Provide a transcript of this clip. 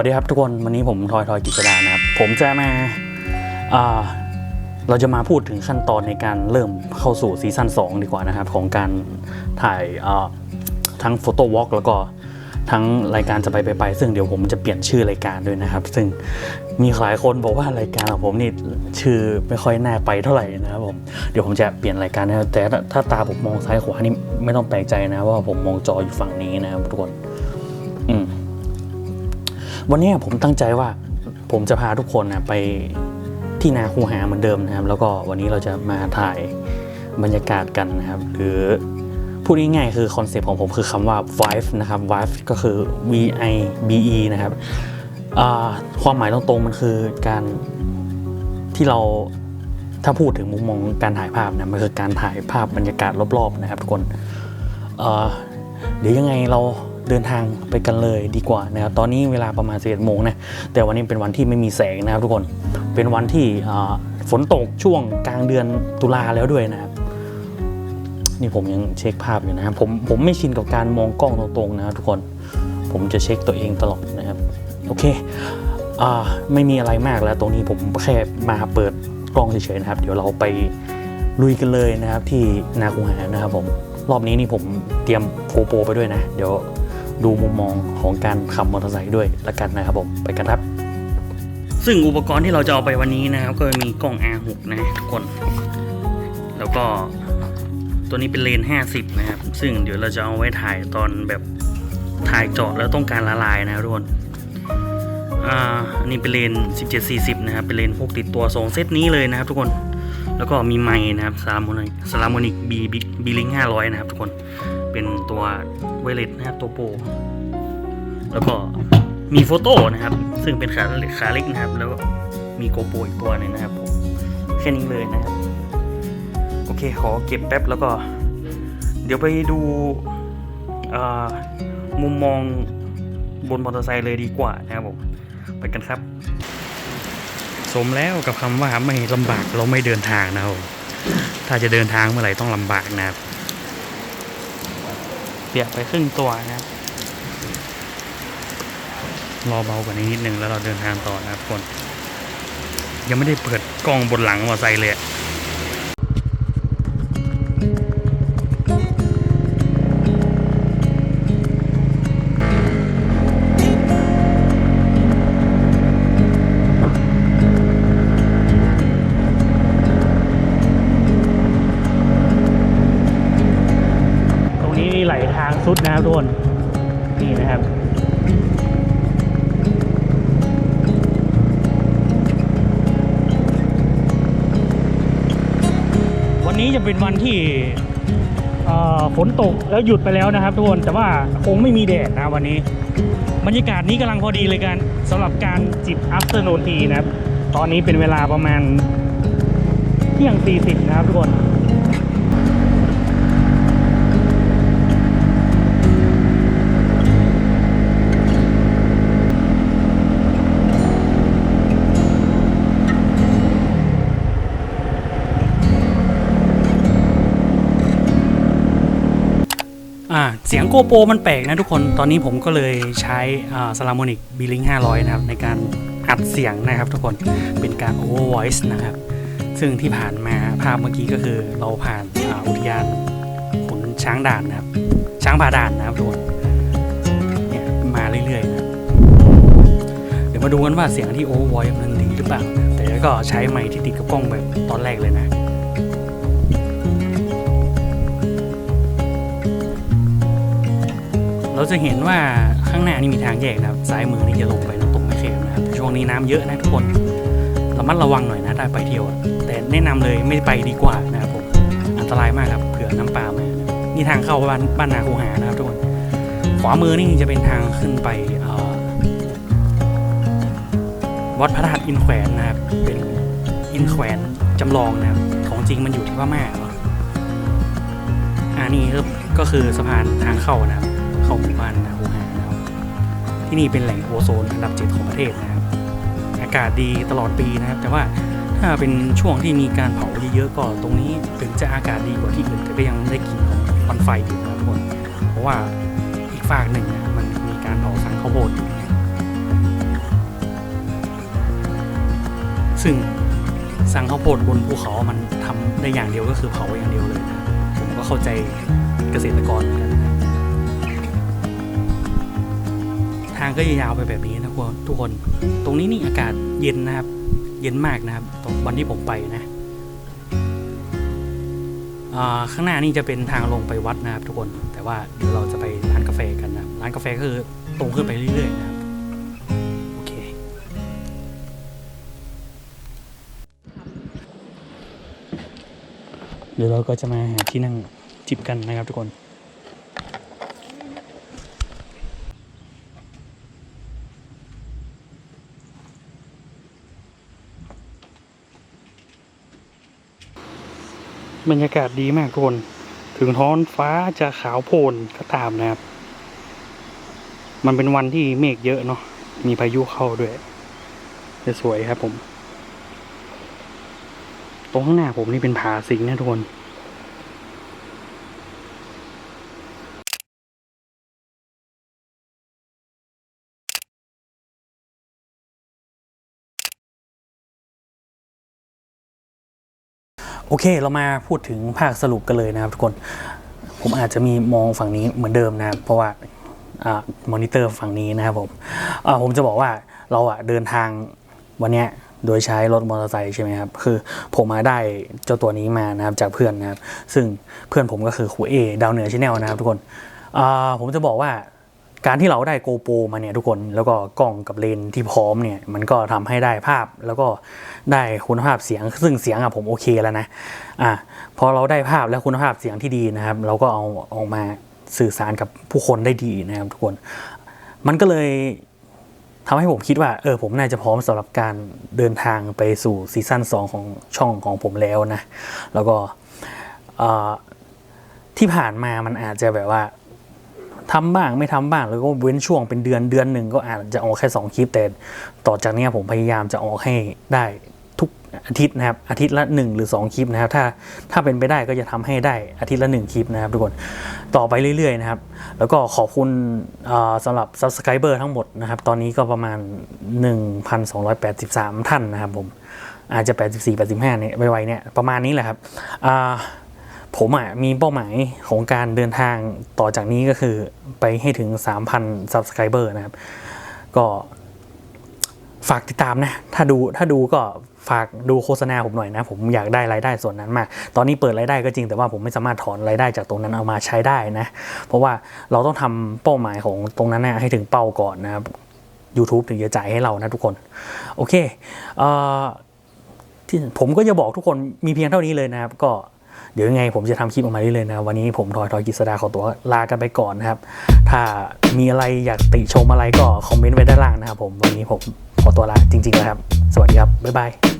วัสดีครับทุกคนวันนี้ผมทอยทอยกิจดานะครับ ผมจะมาเราจะมาพูดถึงขั้นตอนในการเริ่มเข้าสู่ซีซั่น2 ดีกว่านะครับ ของการถ่ายทั้งโฟโต้วอล์กแล้วก็ทั้งรายการจะไปไปไปซึ่งเดี๋ยวผมจะเปลี่ยนชื่อรายการด้วยนะครับ ซึ่งมีหลายคนบอกว่ารายการของผมนี่ชื่อไม่ค่อยน่าไปเท่าไหร่นะครับผมเดี๋ยวผมจะเปลี่ยนรายการนะครับแต่ถ้าตาผมมองซ้ายขวานี่ไม่ต้องแปลกใจนะว่าผมมองจออยู่ฝั่งนี้นะครับทุกคน วันนี้ผมตั้งใจว่าผมจะพาทุกคนนะไปที่นาคูหาเหมือนเดิมนะครับ แล้วก็วันนี้เราจะมาถ่ายบรรยากาศกันนะครับ หรือพูดง่ายๆคือคอนเซปต์ของผมคือคำว่า vibe นะครับ vibe ก็คือ v i b e นะครับความหมายตรงๆมันคือการที่เราถ้าพูดถึงมุมมองการถ่ายภาพนะมันคือการถ่ายภาพบรรยากาศรอบๆนะครับทุกคนเดี๋ยวยังไงเรา เดินทางไปกันเลยดีกว่านะครับตอนนี้เวลาประมาณ11โมงนะแต่วันนี้เป็นวันที่ไม่มีแสงนะครับทุกคนเป็นวันที่ฝนตกช่วงกลางเดือนตุลาแล้วด้วยนะครับนี่ผมยังเช็คภาพอยู่นะครับผมผมไม่ชินกับการมองกล้องตรงๆนะครับทุกคนผมจะเช็คตัวเองตลอดนะครับโอเคอ่าไม่มีอะไรมากแล้วตรงนี้ผมแค่มาเปิดกล้องเฉยๆนะครับ เดี๋ยวเราไปลุยกันเลยนะครับที่นาคูหานะครับผมรอบนี้นี่ผมเตรียมโกโปรไปด้วยนะ เดี๋ยว ดูมุมมองของการขับมอเตอร์ไซค์ด้วยละกันนะครับผมไปกันครับ ซึ่งอุปกรณ์ที่เราจะเอาไปวันนี้นะครับ ก็มีกล้อง R6 นะทุกคน แล้วก็ตัวนี้เป็นเลน 50 นะครับ ซึ่งเดี๋ยวเราจะเอาไว้ถ่ายตอนแบบถ่ายเจาะแล้วต้องการละลายนะครับทุกคนอ่าอันนี้เป็นเลน 1740 นะครับ เป็นเลนพกติดตัวสองเซตนี้เลยนะครับทุกคน แล้วก็มีไมค์นะครับซาลามอนิกซาลามอนิกบีบีลิงห้าร้อยนะครับทุกคน เป็นตัวไวเลสนะครับตัวโปรแล้วก็มีโฟโต้นะครับ ซึ่งเป็นขาเล็กขาเล็กนะครับ แล้วก็มีโกโปรอีกตัวหนึงนะครับผมแค่นี้เลยนะครับ โอเคขอเก็บแป๊บแล้วก็ เดี๋ยวไปดูมุมมองบนมอเตอร์ไซค์เลยดีกว่านะครับผมไปกันครับ สมแล้วกับคำว่าไม่ลำบากเราไม่เดินทางนะครับถ้าจะเดินทางเมื่อไหร่ต้องลำบากนะครับียกไปครึ่งตัวนะครับรอเบากว่านี้นิดนึงแล้วเราเดินทางต่อนะครับทุกคน ยังไม่ได้เปิดกล้องบนหลังมอไซค์เลย สุดนะครับทุกคนนี่นะครับวันนี้จะเป็นวันที่ฝนตกแล้วหยุดไปแล้วนะครับทุกคนแต่ว่าคงไม่มีแดดนะวันนี้ บรรยากาศนี้กำลังพอดีเลยกันสำหรับการจิบ afternoon tea นะครับ ตอนนี้เป็นเวลาประมาณเที่ยง 40 นะครับทุกคน อ่าเสียงโกโปรมันแปลกนะทุกคน ตอนนี้ผมก็เลยใช้อ่า Salamonic b l i n k 500 นะครับ ในการอัดเสียงนะครับทุกคน เป็นการ over voice นะครับ ซึ่งที่ผ่านมาภาพเมื่อกี้ก็คือเราผ่านอ่าอุทยานขุนช้างด่านนะครับ ช้างผาด่านนะครับทุกคนเนี่ยมาเรื่อยๆนะเดี๋ยวมาดูกันว่าเสียงที่ over voice มันดีหรือเปล่า แต่ก็ใช้ไมค์ที่ติดกับกล้องแบบตอนแรกเลยนะ เราจะเห็นว่าข้างหน้านี่มีทางแยกนะครับซ้ายมือนี่จะลงไปน้ำตกแม่เขมนะครับช่วงนี้น้ำเยอะนะทุกคนระมัดระวังหน่อยนะถ้าไปเที่ยวแต่แนะนำเลยไม่ไปดีกว่านะครับผมอันตรายมากครับเผื่อน้ำปลามานี่ทางเข้าบ้านบ้านนาคูหานะครับทุกคนขวามือนี่จะเป็นทางขึ้นไปวัดพระธาตุอินแขวนนะครับ เป็นอินแขวนจำลองนะครับ ของจริงมันอยู่ที่พม่าอ่านี่ครับก็คือสะพานทางเข้านะครับ เข้าหมู่บ้านนาคูหานะครับ ที่นี่เป็นแหล่งโอโซนอันดับเจ็ดของประเทศนะครับ อากาศดีตลอดปีนะครับ แต่ว่าถ้าเป็นช่วงที่มีการเผาเยอะๆก็ตรงนี้ถึงจะอากาศดีกว่าที่อื่นแต่ก็ยังได้กลิ่นของควันไฟอยู่นะครับทุกคนเพราะว่าอีกฝากหนึ่งนะมันมีการเผาสังข้าวโพดอยู่ซึ่งสังข้าวโพดบนภูเขามันทำได้อย่างเดียวก็คือเผาอย่างเดียวเลย ผมก็เข้าใจเกษตรกรนะ ทางก็ยาวไปแบบนี้นะทุกคน ตรงนี้นี่อากาศเย็นนะครับ เย็นมากนะครับ ตรงวันที่ผมไปนะอ่าข้างหน้านี่จะเป็นทางลงไปวัดนะครับ ทุกคน แต่ว่าเดี๋ยวเราจะไปร้านกาแฟกันนะร้านกาแฟก็คือตรงขึ้นไปเรื่อยๆนะครับโอเคเดี๋ยวเราก็จะมาหาที่นั่งจิบกันนะครับทุกคน บรรยากาศดีมากทุกคน ถึงท้องฟ้าจะขาวโพลนก็ตามนะครับ มันเป็นวันที่เมฆเยอะเนาะ มีพายุเข้าด้วย จะสวยครับผม ตรงข้างหน้าผมนี่เป็นผาสิงนะทุกคน โอเคเรามาพูดถึงภาคสรุปกันเลยนะครับทุกคน ผมอาจจะมีมองฝั่งนี้เหมือนเดิมนะครับเพราะว่าอ่ามอนิเตอร์ฝั่งนี้นะครับผมอ่าผมจะบอกว่าเราอะเดินทางวันเนี้ยโดยใช้รถมอเตอร์ไซค์ใช่ไหมครับ คือผมมาได้เจ้าตัวนี้มานะครับจากเพื่อนนะครับ ซึ่งเพื่อนผมก็คือครูเอดาวเหนือชาแนลนะครับทุกคนอ่าผมจะบอกว่า การที่เราได้โกโปรมาเนี่ยทุกคนแล้วก็กล้องกับเลนที่พร้อมเนี่ยมันก็ทำให้ได้ภาพแล้วก็ได้คุณภาพเสียงซึ่งเสียงอะผมโอเคแล้วนะอะพอเราได้ภาพและคุณภาพเสียงที่ดีนะครับ เราก็เอาออกมาสื่อสารกับผู้คนได้ดีนะครับทุกคน มันก็เลยทำให้ผมคิดว่าเออผมน่าจะพร้อมสำหรับการเดินทางไปสู่ซีซั่น2 ของช่องของผมแล้วนะ แล้วก็ที่ผ่านมามันอาจจะแบบว่า ทำบ้างไม่ทำบ้างแล้วก็เว้นช่วงเป็นเดือนเดือนหนึ่งก็อาจจะออกแค่ 2 คลิปแต่ต่อจากนี้ผมพยายามจะออกให้ได้ทุกอาทิตย์นะครับอาทิตย์ละ 1 หรือ 2 คลิปนะครับถ้าถ้าเป็นไปได้ก็จะทำให้ได้อาทิตย์ละ 1 คลิปนะครับทุกคนต่อไปเรื่อยๆนะครับแล้วก็ขอบคุณเอ่อสำหรับ subscriber ทั้งหมดนะครับตอนนี้ก็ประมาณ 1,283 ท่านนะครับผมอาจจะ 84 85เนี่ยไวๆเนี่ยประมาณนี้แหละครับอ่า ผมอะมีเป้าหมายของการเดินทางต่อจากนี้ก็คือไปให้ถึง 3,000 subscriber นะครับ ก็ฝากติดตามนะ ถ้าดูถ้าดูก็ฝากดูโฆษณาผมหน่อยนะ ผมอยากได้รายได้ส่วนนั้นมาก ตอนนี้เปิดรายได้ก็จริงแต่ว่าผมไม่สามารถถอนรายได้จากตรงนั้นเอามาใช้ได้นะ เพราะว่าเราต้องทำเป้าหมายของตรงนั้นนะให้ถึงเป้าก่อนนะครับ YouTube ถึงจะจ่ายให้เรานะทุกคน โอเคเอ่อที่ผมก็จะบอกทุกคนมีเพียงเท่านี้เลยนะครับ ก็ เดี๋ยวยังไงผมจะทำคลิปออกมาเรื่อยๆนะ วันนี้ผมทอยทอยกิษดาขอตัวลากันไปก่อนนะครับ ถ้ามีอะไรอยากติชมอะไรก็คอมเมนต์ไว้ด้านล่างนะครับผม วันนี้ผมขอตัวลาจริงๆนะครับ สวัสดีครับ บ๊ายบาย